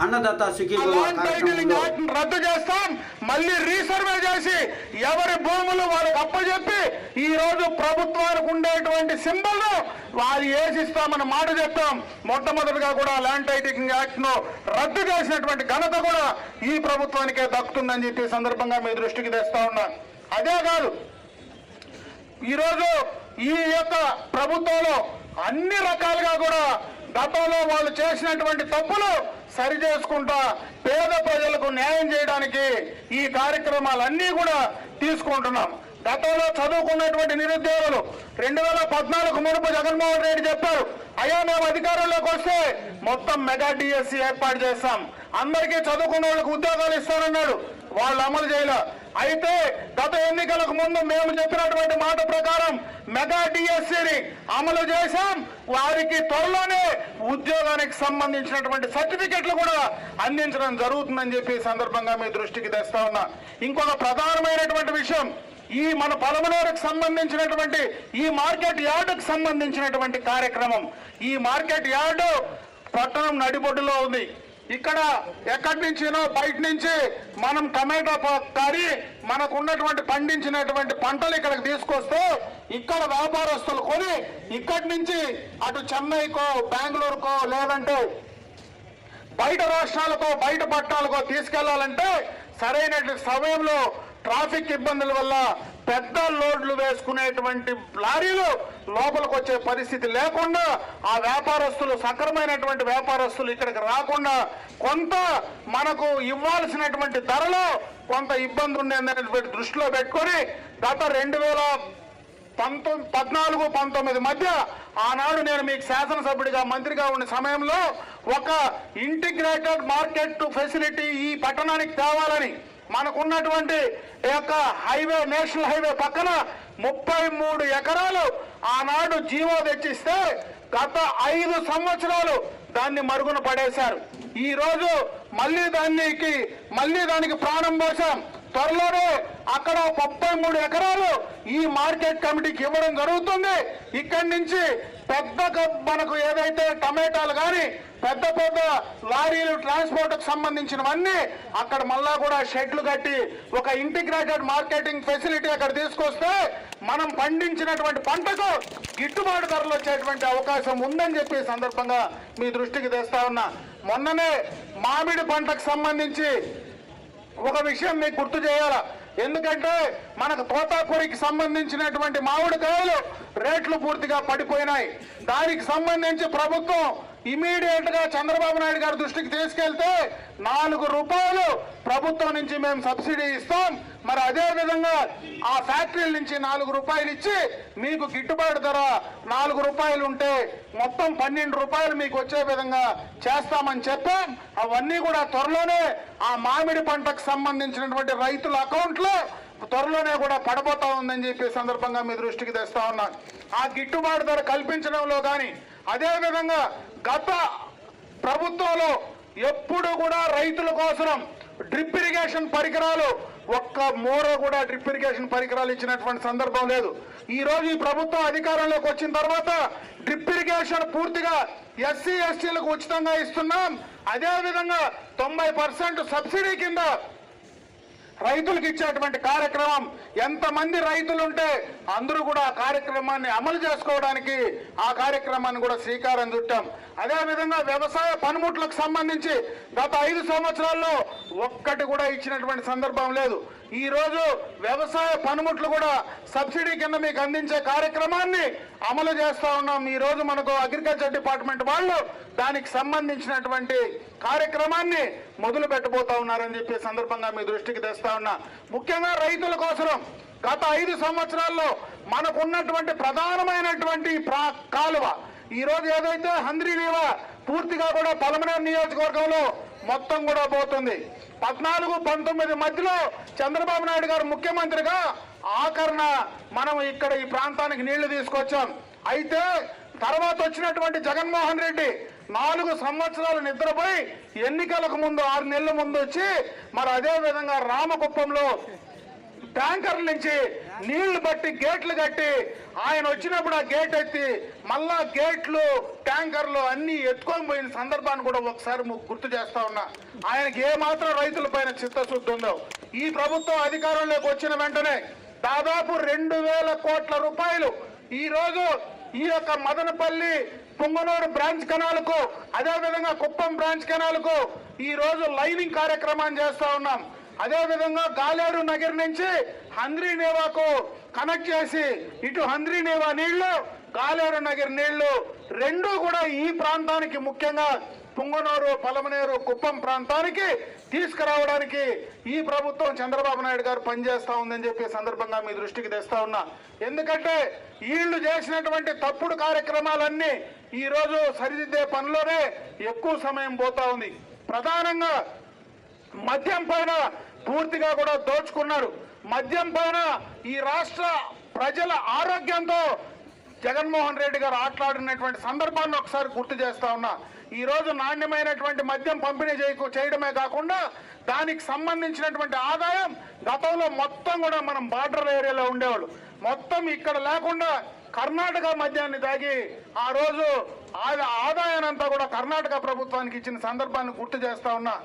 అన్నదాత రద్దు చేస్తాం. మళ్ళీ రీసర్వే చేసి ఎవరి భూములు వాళ్ళకి అప్పచెప్పి ఈ రోజు ప్రభుత్వానికి ఉండేటువంటి సింబల్ వారు వేసిస్తామన్న మాట చెప్తాం మొట్టమొదటిగా కూడా ల్యాండ్ టైటిలింగ్ యాక్ట్ను రద్దు చేసినటువంటి ఘనత కూడా ఈ ప్రభుత్వానికే దక్కుతుందని చెప్పి సందర్భంగా మీ దృష్టికి తెస్తా ఉన్నాను అదే కాదు ఈరోజు ఈ యొక్క ప్రభుత్వంలో అన్ని రకాలుగా కూడా గతంలో వాళ్ళు చేసినటువంటి తప్పులు సరి చేసుకుంటా పేద ప్రజలకు న్యాయం చేయడానికి ఈ కార్యక్రమాలన్నీ కూడా తీసుకుంటున్నాం. గతంలో చదువుకున్నటువంటి నిరుద్యోగులు రెండు వేల పద్నాలుగు మునుపు జగన్మోహన్ రెడ్డి చెప్పారు అయ్యా మేము అధికారంలోకి వస్తే మొత్తం మెగా డిఎస్సి ఏర్పాటు చేస్తాం. అందరికీ చదువుకున్న వాళ్ళకి ఉద్యోగాలు ఇస్తానన్నాడు. వాళ్ళు అమలు చేయలే. అయితే గత ఎన్నికలకు ముందు మేము చెప్పినటువంటి మాట ప్రకారం మెగా డిఎస్సిని అమలు చేశాం. వారికి త్వరలోనే ఉద్యోగానికి సంబంధించినటువంటి సర్టిఫికెట్లు కూడా అందించడం జరుగుతుందని చెప్పి సందర్భంగా మీ దృష్టికి తెస్తా ఉన్నా. ఇంకొక ప్రధానమైనటువంటి విషయం ఈ మన పలమనేరుకు సంబంధించినటువంటి ఈ మార్కెట్ యార్డుకు సంబంధించినటువంటి కార్యక్రమం. ఈ మార్కెట్ యార్డు పట్టణం నడిబొడ్డులో ఉంది. ఇక్కడ ఎక్కడి నుంచినో బయట నుంచి మనం టమాటా ప- మనకు ఉన్నటువంటి పండించినటువంటి పంటలు ఇక్కడికి తీసుకొస్తే ఇక్కడ వ్యాపారస్తులు కొని ఇక్కడి నుంచి అటు చెన్నైకో బెంగళూరుకో లేదంటే బయట రాష్ట్రాలకో బయట పట్టాలకో తీసుకెళ్ళాలంటే సరైన సమయంలో ట్రాఫిక్ ఇబ్బందుల వల్ల పెద్ద లోడ్లు వేసుకునేటువంటి లారీలు లోపలికి వచ్చే పరిస్థితి లేకుండా ఆ వ్యాపారస్తులు సక్రమైనటువంటి వ్యాపారస్తులు ఇక్కడికి రాకుండా కొంత మనకు ఇవ్వాల్సినటువంటి ధరలో కొంత ఇబ్బంది ఉండేటువంటి దృష్టిలో పెట్టుకొని గత రెండు వేల పంతొమ్మిది పద్నాలుగు పంతొమ్మిది మధ్య ఆనాడు నేను మీకు శాసనసభ్యుడిగా మంత్రిగా ఉన్న సమయంలో ఒక ఇంటిగ్రేటెడ్ మార్కెట్ ఫెసిలిటీ ఈ పట్టణానికి తేవాలని మనకున్నటువంటి ఈ యొక్క హైవే నేషనల్ హైవే పక్కన ముప్పై మూడు ఎకరాలు ఆనాడు జీవో తెచ్చిస్తే గత ఐదు సంవత్సరాలు దాన్ని మరుగున పడేశారు. ఈరోజు మళ్ళీ దానికి మళ్ళీ దానికి ప్రాణం పోసాం త్వరలోనే అక్కడ ముప్పై మూడు ఎకరాలు ఈ మార్కెట్ కమిటీకి ఇవ్వడం జరుగుతుంది. ఇక్కడి నుంచి పెద్ద మనకు ఏదైతే టమాటాలు కానీ పెద్ద పెద్ద లారీలు ట్రాన్స్పోర్ట్కు సంబంధించినవన్నీ అక్కడ మళ్ళా కూడా షెడ్లు కట్టి ఒక ఇంటిగ్రేటెడ్ మార్కెటింగ్ ఫెసిలిటీ అక్కడ తీసుకొస్తే మనం పండించినటువంటి పంటకు గిట్టుబాటు ధరలు వచ్చేటువంటి అవకాశం ఉందని చెప్పి సందర్భంగా మీ దృష్టికి తెస్తా ఉన్నా. మొన్ననే మామిడి పంటకు సంబంధించి ఒక విషయం మీకు గుర్తు చేయాల? ఎందుకంటే మనకు తోతాపూరికి సంబంధించినటువంటి మామిడికాయలు రేట్లు పూర్తిగా పడిపోయినాయి. దానికి సంబంధించి ప్రభుత్వం ఇమీడియట్గా చంద్రబాబు నాయుడు గారి దృష్టికి తీసుకెళ్తే నాలుగు రూపాయలు ప్రభుత్వం నుంచి మేము సబ్సిడీ ఇస్తాం. మరి అదే విధంగా ఆ ఫ్యాక్టరీల నుంచి నాలుగు రూపాయలు ఇచ్చి మీకు గిట్టుబాటు ధర నాలుగు రూపాయలు ఉంటే మొత్తం పన్నెండు రూపాయలు మీకు వచ్చే విధంగా చేస్తామని చెప్పాం. అవన్నీ కూడా త్వరలోనే ఆ మామిడి పంటకు సంబంధించినటువంటి రైతుల అకౌంట్లో త్వరలోనే కూడా పడబోతా ఉందని చెప్పి సందర్భంగా మీ దృష్టికి తెస్తా ఉన్నాను ఆ గిట్టుబాటు ధర కల్పించడంలో కానీ అదేవిధంగా గత ప్రభుత్వంలో ఎప్పుడు కూడా రైతుల కోసం డ్రిప్ ఇరిగేషన్ పరికరాలు ఒక్క మూర కూడా డ్రిప్ ఇరిగేషన్ పరికరాలు ఇచ్చినటువంటి సందర్భం లేదు. ఈ రోజు ఈ ప్రభుత్వం అధికారంలోకి వచ్చిన తర్వాత డ్రిప్ ఇరిగేషన్ పూర్తిగా ఎస్సీ ఎస్టీలకు ఉచితంగా ఇస్తున్నాం. అదేవిధంగా తొంభై పర్సెంట్ సబ్సిడీ కింద రైతులకు ఇచ్చేటువంటి కార్యక్రమం ఎంతమంది రైతులు ఉంటే అందరూ కూడా ఆ కార్యక్రమాన్ని అమలు చేసుకోవడానికి ఆ కార్యక్రమాన్ని కూడా శ్రీకారం చుట్టాం. అదేవిధంగా వ్యవసాయ పనిముట్లకు సంబంధించి గత ఐదు సంవత్సరాల్లో ఒక్కటి కూడా ఇచ్చినటువంటి సందర్భం లేదు. ఈరోజు వ్యవసాయ పనిముట్లు కూడా సబ్సిడీ కింద మీకు అందించే కార్యక్రమాన్ని అమలు చేస్తూ ఉన్నాం. ఈ రోజు మనకు అగ్రికల్చర్ డిపార్ట్మెంట్ వాళ్ళు దానికి సంబంధించినటువంటి కార్యక్రమాన్ని మొదలు పెట్టబోతా ఉన్నారని చెప్పి సందర్భంగా మీ దృష్టికి తెస్తా ఉన్నా. ముఖ్యంగా రైతుల కోసం గత ఐదు సంవత్సరాల్లో మనకున్నటువంటి ప్రధానమైనటువంటి ప్రా- కాలువ ఈ రోజు ఏదైతే హంద్రీ నీవ పూర్తిగా కూడా పలమనేరు నియోజకవర్గంలో మొత్తం కూడా పోతుంది. పద్నాలుగు పంతొమ్మిది మధ్యలో చంద్రబాబు నాయుడు గారు ముఖ్యమంత్రిగా ఆఖరణ మనం ఇక్కడ ఈ ప్రాంతానికి నీళ్ళు తీసుకొచ్చాం. అయితే తర్వాత వచ్చినటువంటి జగన్మోహన్ రెడ్డి నాలుగు సంవత్సరాలు నిద్రపోయి ఎన్నికలకు ముందు ఆరు నెలల ముందు వచ్చి మరి అదే విధంగా రామకుప్పంలో ట్యాంకర్ల నుంచి నీళ్ళు బట్టి గేట్లు కట్టి ఆయన వచ్చినప్పుడు ఆ గేట్ ఎత్తి మళ్ళా గేట్లు ట్యాంకర్లు అన్ని ఎత్తుకొని పోయిన సందర్భాన్ని కూడా ఒకసారి గుర్తు చేస్తా ఉన్నా. ఆయనకి ఏమాత్రం రైతుల పైన చిత్తశుద్ధి ఉందో ఈ ప్రభుత్వం అధికారంలోకి వచ్చిన వెంటనే దాదాపు రెండు వేల కోట్ల రూపాయలు ఈ రోజు ఈ యొక్క మదనపల్లి పుంగనూరు బ్రాంచ్ కెనాలకు అదేవిధంగా కుప్పం బ్రాంచ్ కెనాలకు ఈ రోజు లైనింగ్ కార్యక్రమాన్ని చేస్తా ఉన్నాం. అదే విధంగా గాలేరు నగర్ నుంచి హంద్రీ నేవాకు కనెక్ట్ చేసి ఇటు హంద్రీ నేవా నీళ్ళు గాలేరు నగర్ నీళ్ళు రెండు కూడా ఈ ప్రాంతానికి ముఖ్యంగా పుంగనూరు పలమనేరు కుప్పం ప్రాంతానికి తీసుకురావడానికి ఈ ప్రభుత్వం చంద్రబాబు నాయుడు గారు పనిచేస్తా ఉందని చెప్పి సందర్భంగా మీ దృష్టికి తెస్తా ఉన్నా. ఎందుకంటే వీళ్ళు చేసినటువంటి తప్పుడు కార్యక్రమాలన్నీ ఈరోజు సరిదిద్దే పనిలోనే ఎక్కువ సమయం పోతా ఉంది. ప్రధానంగా మద్యం పైన పూర్తిగా కూడా దోచుకున్నారు. మద్యం పైన ఈ రాష్ట్ర ప్రజల ఆరోగ్యంతో జగన్మోహన్ రెడ్డి గారు ఆటలాడినటువంటి సందర్భాన్ని ఒకసారి గుర్తు చేస్తా ఉన్నా. ఈరోజు నాణ్యమైనటువంటి మద్యం పంపిణీ చేయకు చేయడమే కాకుండా దానికి సంబంధించినటువంటి ఆదాయం గతంలో మొత్తం కూడా మనం బార్డర్ ఏరియాలో ఉండేవాళ్ళు. మొత్తం ఇక్కడ లేకుండా కర్ణాటక మద్యాన్ని తాగి ఆ రోజు ఆ ఆదాయాన్ని అంతా కూడా కర్ణాటక ప్రభుత్వానికి ఇచ్చిన సందర్భాన్ని గుర్తు చేస్తా ఉన్నా.